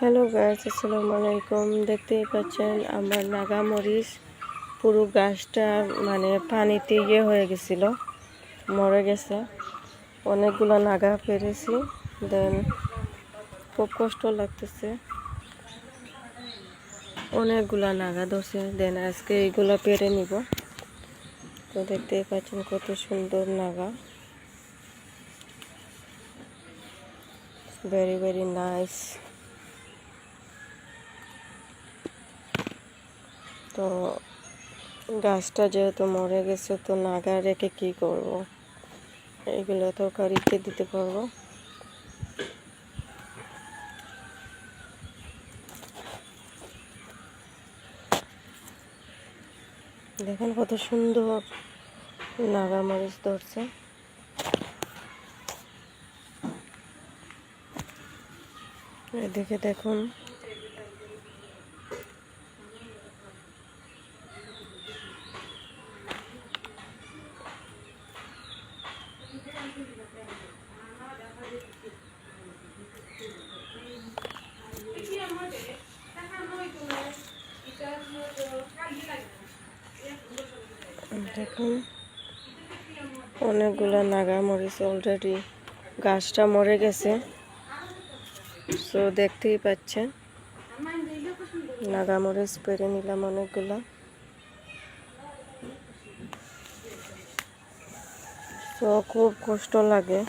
Hello গাছ আসসালামু আলাইকুম দেখতেই পাচ্ছেন আমার নাগা মরিচ পুরো গাছটা মানে পানিতে ইয়ে হয়ে গেছিল, মরে গেছে। অনেকগুলো নাগা পেরেছি। দেন খুব কষ্ট লাগতেছে। অনেকগুলা নাগা ধরছে। দেন আজকে এইগুলো পেরে নিব। তো দেখতেই পাচ্ছেন কত সুন্দর নাগা। ভেরি ভেরি নাইস তো গাছটা যেহেতু মরে গেছে, তো নাগা রেখে কি করব? এইগুলো তো কারিতে দিতে পারব। দেখেন কত সুন্দর নাগা মরিচ ধরছে। এদিকে দেখুন দেখুন, অনেকগুলো নাগা মরিচ অলরেডি গাছটা মরে গেছে। সো দেখতেই পাচ্ছেন নাগা মরিচ পেরে নিলাম অনেকগুলো। তো খুব কষ্ট লাগে।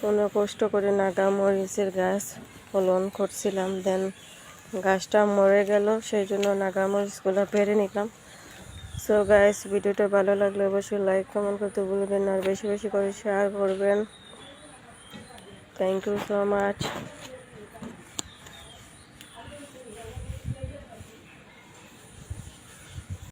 কোনো কষ্ট করে নাগা মরিচের গাছ ফলন করছিলাম। দেন গাছটা মরে গেল, সেই জন্য নাগা মরিচগুলো পেরে নিলাম। সো গাইস ভিডিওটা ভালো লাগলে অবশ্যই লাইক কমেন্ট করতে ভুলবেন আর বেশি বেশি করে শেয়ার করবেন। Thank you so much